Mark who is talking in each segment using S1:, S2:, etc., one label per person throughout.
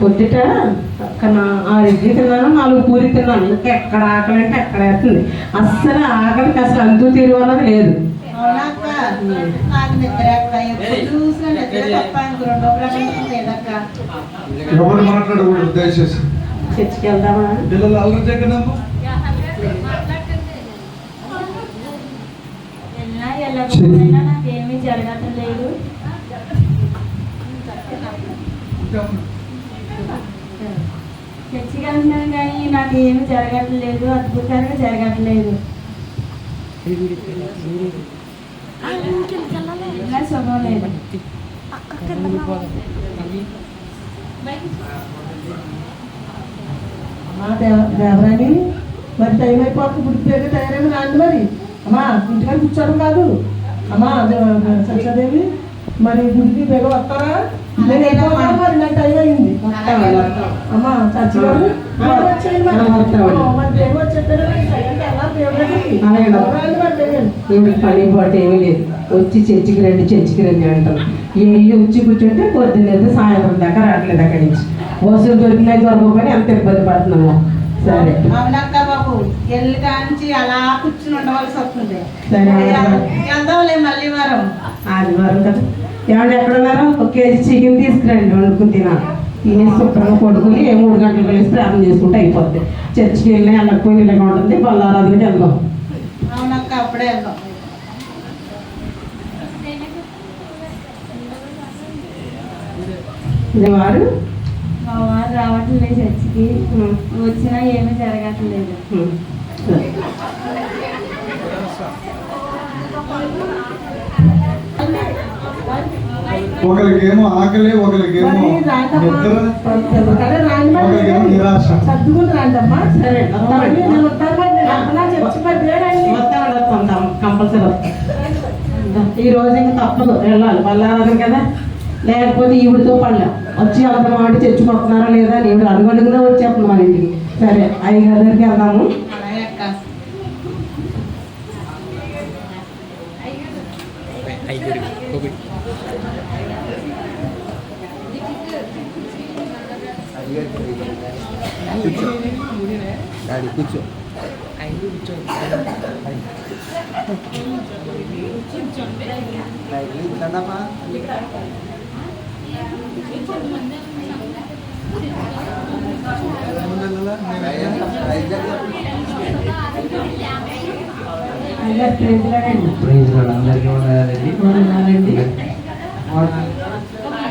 S1: పొద్దుట కన్నా ఆరు ఇడ్లీ తిన్నాను నాలుగు పూరి తిన్నాను. ఇంకా ఎక్కడ ఆకలి అంటే ఎక్కడ వేస్తుంది. అస్సలు ఆకలికి అసలు అంతు లేదు.
S2: ఇంక రెండో ప్రపంచం లేదక్క.
S3: ఎవరు మాట్లాడకూడదు దయచేసి.
S1: చర్చికి వెళ్దామా
S3: పిల్లలు అల్లరి చేయకడమ్మా.
S4: వెళ్ళినా వెళ్ళకపోయినా నాకేమీ జరగటం లేదు. చర్చికి వెళ్తున్నాను కానీ నాకు ఏమీ జరగట్లేదు అద్భుతంగా జరగట్లేదు. ఇంకా శుభం లేదు.
S5: అమ్మా దేవ- దేవరాణి మరి టైం అయిపోతుంది పుడిపోయాక తయారైన రాండి మరి. అమ్మా ఇంటికాడ కూర్చోడం కాదు. అమ్మా సత్యాదేవి మరి గుడికి బేగ వస్తారా? నేను మరి నాకు టైం అయింది. అమ్మా చచ్చి దేవుడికి
S1: పని పాటు ఏమీ లేదు వచ్చి చర్చికి రండి చర్చికి రండి అంటారు ఏ వచ్చి కూర్చుంటే పొద్దున్నేది సాయంత్రం దాకా రావట్లేదు అక్కడి నుంచి వసూలు దొరికినాయి దొరకకపోయినా ఎంత ఇబ్బంది పడుతున్నాము సరే
S2: అవునక్క బాబు ఎల్లు కాంచి అలా కూర్చుని ఉండవలసి వస్తుంది
S1: సరే.
S2: వెళ్దాంలే మళ్ళీ వారం
S1: ఆదివారం కదా ఏమంటే ఎక్కడ ఉన్నారో ఒక కేజీ చికెన్ తీసుకురండి వండుకుని తినాలి తినేసి శుభ్రంగా పడుకుని మూడు గంటలకు వెళ్ళేసి ప్రార్థన చేసుకుంటే అయిపోద్ది. చర్చికి వెళ్ళి వెళ్ళకపోయి ఇలాగ ఉంటుంది బల్లారాధనకి వెళ్దాం.
S2: అవునక్క అప్పుడే వెళ్దాం.
S1: వారు?
S4: మా వారు రావట్లేదు చర్చికి. వచ్చినా ఏమీ జరగట్లేదు.
S3: ఒకరికేమో ఆకలి ఒకరికేమో. నిద్ర. ఒకరికేమో నిరాశ.
S1: ఈ రోజు ఇంకా తప్పదు వెళ్ళాలి. బల్లారాధన కదా? లేకపోతే ఈవిడితో పళ్ళ వచ్చి అంత మాట చచ్చిపోతున్నారా లేదా అని ఈవిడ అడుగడుగునా వచ్చేస్తుంది మన ఇంటికి. సరే అయ్యగారి దగ్గరికి వెళ్దాము.
S2: డాడీ
S6: కూర్చో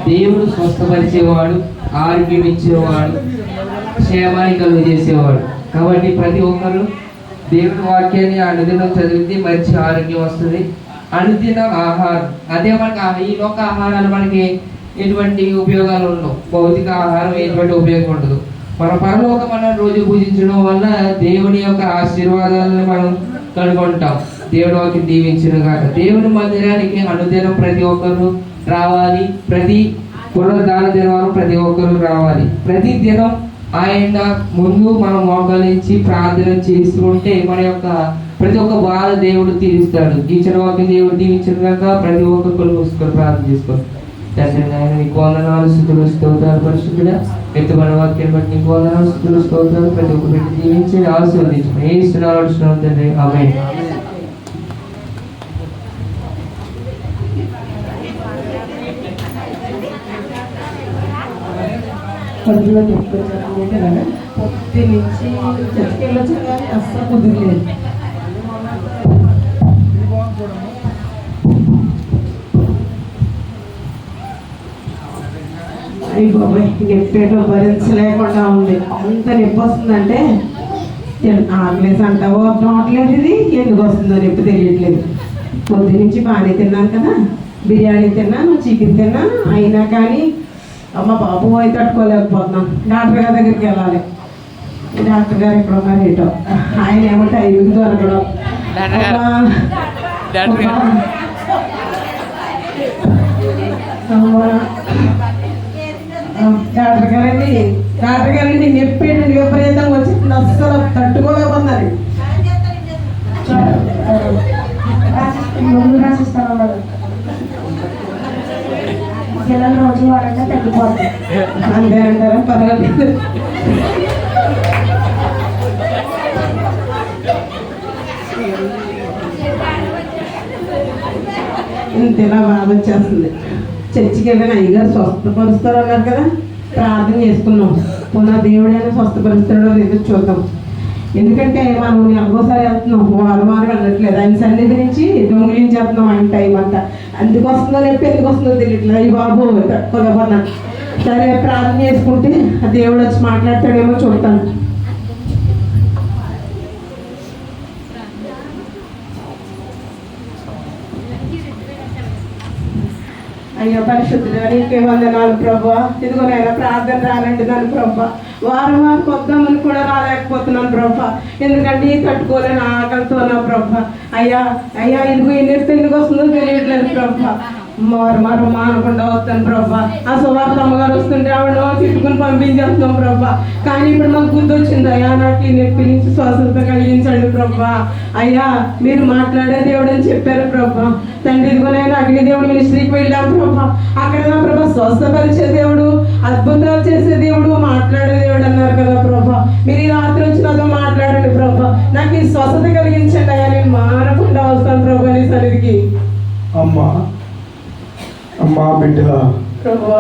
S6: దేవుడు స్వస్థపరిచేవాడు ఆరోగ్యం ఇచ్చేవాడు క్షేమాన్ని కలుగు చేసేవాడు కాబట్టి ప్రతి ఒక్కరు దేవుని వాక్యాన్ని అనుదినం చదివితే మంచి ఆరోగ్యం వస్తుంది. అనుదిన ఆహారం. అదే మనకి ఆ- ఈ లోక ఆహారాలు మనకి ఎటువంటి ఉపయోగాలు ఉండవు. భౌతిక ఆహారం ఎటువంటి ఉపయోగం ఉండదు. మన పరలోక మనం రోజు పూజించడం వల్ల దేవుని యొక్క ఆశీర్వాదాలను మనం కనుగొంటాం. దేవుడు వాకి దీవించిన కాక దేవుని మందిరానికి అనుదినం ప్రతి ఒక్కరు రావాలి. ప్రతి పునరుద్ధాన దినం ప్రతి ఒక్కరు రావాలి. ప్రతి దినం ఆయన ముందు మనం మోకలించి ప్రార్థన చేసుకుంటే మన యొక్క ప్రతి ఒక్క బాధ దేవుడు తీరుస్తాడు. ఇచ్చిన వాక్యం దేవుడు దీవించినాక ప్రతి ఒక్కరు మూసుకొని ప్రార్థన చేసుకోండి తండ్రి నాయన నీకు వందనాలు స్థుతులు స్తోత్రాలు పరిశుద్ధుడా. ఎత్తుబడిన వాక్యం బట్టి నీకు వందనాలు స్థుతులు స్తోతారు ప్రతి ఒక్క పెట్టి దీవించి ఆశీర్వదించు ఏ ఇస్తున్నాడు అడుస్తున్నాం తండ్రి. ఆమె
S1: కడుపులో చెప్పుకొచ్చాను కదా పొద్దు నుంచి చర్చికి వెళ్ళొచ్చాను కానీ అస్సలు కుదిరలేదు అయ్యి బాబాయ్ నొప్పేటో భరించలేకుండా ఉంది. అంత నొప్పి వస్తుందంటే ఆకలేసి అంటావో అర్థం రావట్లేదు ఇది. ఎందుకు వస్తుందో నొప్పి తెలియట్లేదు. పొద్దు నుంచి బాగానే తిన్నాను కదా. బిర్యానీ తిన్నాను చికెన్ తిన్నాను. అయినా కానీ అమ్మ బాబు అయితే తట్టుకోలేకపోతున్నాం డాక్టర్ గారి దగ్గరికి వెళ్ళాలి. డాక్టర్ గారు ఎక్కడ ఉన్నారు ఏంటో ఆయన ఏమో టైంకి దొరకడం
S6: డాక్టర్
S1: గారండి డాక్టర్ గారండి నొప్పేటండి విపరీతంగా వచ్చి అస్సలు తట్టుకోలేకపోతున్నారు. అంతే అంటారా పర్వాలేదు ఇంతలా బాధ వచ్చేస్తుంది చర్చికి వెళ్ళిన అయ్యగారు స్వస్థపరుస్తారు అన్నారు కదా? ప్రార్థన చేసుకున్నాం. పునః దేవుడైనా స్వస్థపరుస్తాడో లేదో చూద్దాం. ఎందుకంటే మనం నెలకోసారి వెళ్తున్నాం. వారం వారం వెళ్ళట్లేదు. ఆయన సన్నిధి నుంచి దొంగిలించేస్తున్నాం ఆయన టైం అంతా. అందుకు వస్తుందో లేకపోతే ఎందుకు వస్తుందో తెలియట్లేదు. అయ్యి బాబు తక్కువగా సరే ప్రార్థన చేసుకుంటే దేవుడు వచ్చి మాట్లాడతాడేమో చూస్తాను అయ్యా పరిశుద్ధుడు నీకే వందనాలు ప్రభా. ఇదిగో నేను ప్రార్థన రానండి దాని ప్రభా. వారం వారం వద్దామని కూడా రాలేకపోతున్నాను ప్రభా. ఎందుకంటే నీ తట్టుకోలేని ఆకలితో నా ప్రభా. అయ్యా అయ్యా ఇదిగో ఎన్ని ఎందుకు వస్తుందో తెలియట్లేదు ప్రభా. మారు మారు మానకుండా వస్తాను ప్రభా. ఆ సువార్త అమ్మగారు వస్తుంటే ఆవిడ తిట్టుకుని పంపించేస్తున్నాం ప్రభా. కానీ ఇప్పుడు మాకు గుర్తు వచ్చింది అయ్యా నాకు ఈ నొప్పి నుంచి స్వస్థత కలిగించండి ప్రభా. అయ్యా మీరు మాట్లాడే దేవుడు అని చెప్పారు ప్రభా. తండ్రి ఇదిగో నేను అగ్ని దేవుడు మినిస్ట్రీకి వెళ్ళాం ప్రభా. అక్కడ నా ప్రభా స్వస్థపరిచే దేవుడు అద్భుతాలు చేసే దేవుడు మాట్లాడే దేవుడు అన్నారు కదా ప్రభా. మీరు ఈ రాత్రి వచ్చి నాతో మాట్లాడండి ప్రభా. నాకు ఈ స్వస్థత కలిగించండి అయ్యా నేను మానకుండా వస్తాను ప్రభా నీ సన్నిధికి.
S3: అమ్మా అమ్మా బిడ్డ
S1: ప్రభా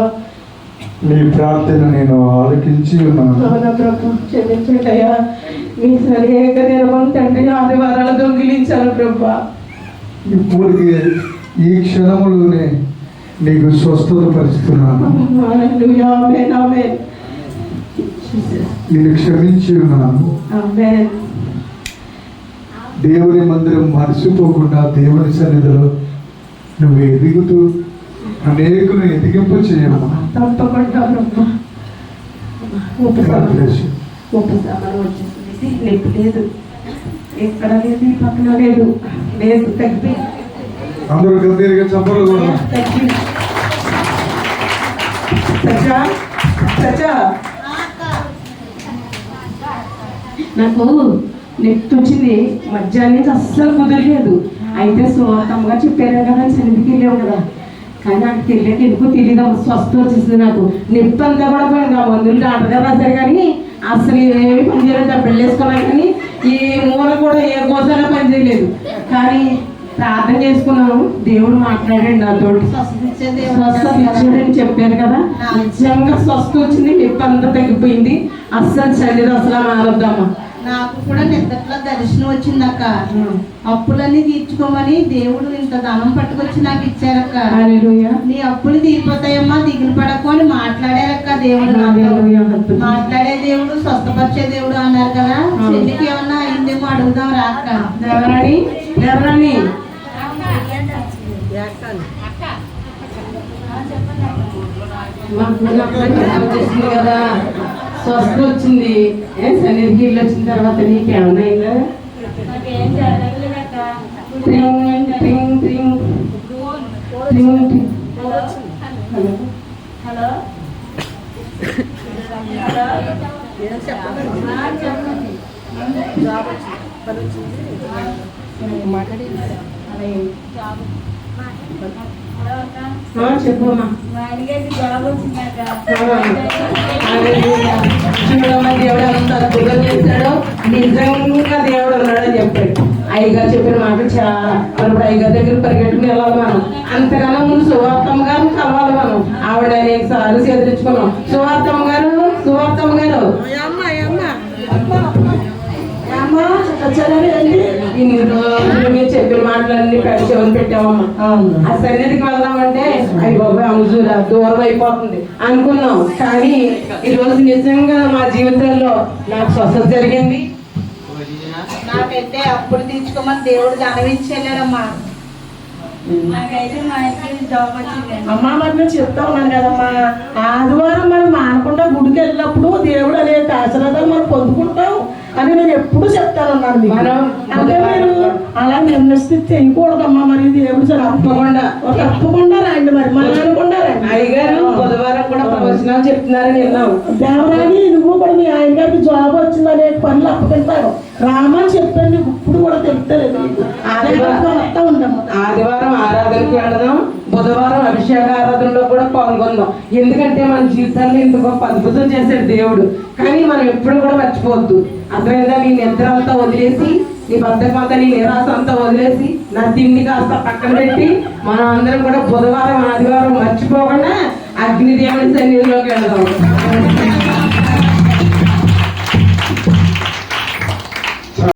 S3: నీ ప్రార్థన నేను ఆలకించి ఉన్నాను.
S1: అవునా ప్రభు క్షమించండి అయ్యా మీ సరిగా దినమం తండ్రి ఆదివారాలు దొంగిలించాను ప్రభా.
S3: ఇప్పటికి ఈ క్షణములోనే నీకు స్వస్థత పరుస్తున్నాను. నేను క్షమించి ఉన్నాను. దేవుని మందిరం మర్చిపోకుండా దేవుని సన్నిధిలో నువ్వు ఎదుగుతూ అనేకులు ఎదిగింపు చేయమ్మా
S1: తప్పకుండా
S3: God
S1: ఉపశమనం వచ్చేసింది. నొప్పి లేదు. ఎక్కడ లేదు ఈ పక్కన లేదు. లేదు తగ్గి
S3: అందరూ గంభీరంగా కూడా.
S1: తగ్గి నాకు నెట్ వచ్చింది. మధ్యాహ్నం నుంచి అస్సలు కుదరలేదు. అయితే సువార్తమ్మగా చెప్పారు కదా సన్నిధికి వెళ్ళాం కదా. కానీ అక్కడికి వెళ్ళాక ఎందుకో తెలియదు అమ్మ. స్వస్థ వచ్చేసింది నాకు. నొప్పి అంతా కూడా పోయింది ఆ మందులు డాక్టర్ రాశారు కానీ అసలు ఏమి పని చేయలేదు. ఆ పెళ్ళేసుకున్నాను కానీ ఈ మూల కూడా ఏ గోసాలో పని చేయలేదు. కానీ ప్రార్థన చేసుకున్నాను. దేవుడు మాట్లాడండి. నాతో స్వస్థత ఇచ్చాడని చెప్పారు కదా. నిజంగా స్వస్థ వచ్చింది. నొప్పి అంతా తగ్గిపోయింది. అస్సలు చల్లిది. అసలు మారొద్దమ్మా
S2: నాకు కూడా నిద్దట్లో దర్శనం వచ్చిందక్క. అప్పులన్నీ తీర్చుకోమని దేవుడు ఇంత ధనం పట్టుకొచ్చి నాకు ఇచ్చారక్క.
S1: హల్లెలూయా
S2: నీ అప్పులు తీరిపోతాయమ్మా దిగులు పడకు అని మాట్లాడారక్క దేవుడు. మాట్లాడే దేవుడు స్వస్థపరిచే దేవుడు అన్నారు కదా.
S1: అవును.
S2: చెల్లికి ఏమన్నా అయిందేమో అడుగుదాం రాక్క
S1: మాకు కదా. స్వస్థ వచ్చింది ఏ సన్నిధికి వెళ్ళి వచ్చిన తర్వాత
S4: నాకేం
S1: ట్రింగ్ హలో
S4: హలో హలో ఆ, చెప్పండి హలో. అక్క
S1: ఆ, చెప్పు అమ్మా.
S4: మా ఆయనకి జాబ్ వచ్చిందక్క
S1: చూడమ్మా దేవుడు ఎంత అద్భుతం చేశాడో నిజంగా దేవుడు ఉన్నాడని చెప్పాడు. అయ్యగారు చెప్పిన మాట చాలా. మనం అయ్యగారి దగ్గర పరిగెట్టుకుని వెళ్ళాలి మనం. అంతగానో ముందు సువార్తమ్మ గారు కలవాలి మనం. ఆవిడ అనేక సార్లు చేదరించుకున్నాం సువార్తమ్మ గారు సువార్తమ్మ గారు. ఇన్ని రోజులు మాటలన్నీ పెట్టి పెట్టామమ్మా. ఆ సన్నిధికి వెళ్దామంటే అయ్యి బాబాయ్ అమ్ముజూరా దూరం అయిపోతుంది. అనుకున్నాం. కానీ ఈ రోజు నిజంగా మా జీవితంలో నాకు స్వస్థత జరిగింది.
S2: నాకైతే అప్పులు తీర్చుకోమని దేవుడు ధనం ఇచ్చి వెళ్ళాడమ్మా
S4: నాకైతే మా ఆయనకి జాబ్ వచ్చిందండి.
S5: అమ్మా మరి నేను చెప్తా ఉన్నాను కదమ్మా. ఆదివారం మనం మానకుండా గుడికి వెళ్ళినప్పుడు దేవుడు అనే ఆశీర్వాదాలు మనం పొందుకుంటాం అని నేను ఎప్పుడు చెప్తానన్నాను
S1: మనం
S5: అంటే మీరు అలా నిర్ణయిస్తే చేయకూడదమ్మా మరి దేవుడు
S1: తప్పకుండా.
S5: తప్పకుండా రండి మరి మన అనుకుండా రండి
S1: అయ్యగారు బుధవారం కూడా ప్రవచనాలు చెప్తున్నారని విన్నాం
S5: దేవరాని నువ్వు కూడా మీ ఆయన గారికి జాబ్ వచ్చిందనే పనులు అప్పగింటారు రామని చెప్పండి ఇప్పుడు కూడా తెలుస్తలేదు నీకు.
S1: ఆదివారం- ఆరాధనకి వెళదాం బుధవారం అభిషేక ఆరాధనలో కూడా పాల్గొందాం ఎందుకంటే మన జీవితాల్లో ఇంత గొప్ప అద్భుతం చేశాడు దేవుడు. కానీ మనం ఎప్పుడు కూడా మర్చిపోవద్దు. అర్థమైందా? నీ నిద్ర అంతా వదిలేసి నీ బద్దకం అంతా నీ నిరాశ అంతా వదిలేసి నా తిండి కాస్త పక్కన పెట్టి మనం అందరం కూడా బుధవారం ఆదివారం మర్చిపోకుండా అగ్నిదేవుని సన్నిధిలోకి వెళ్దాం.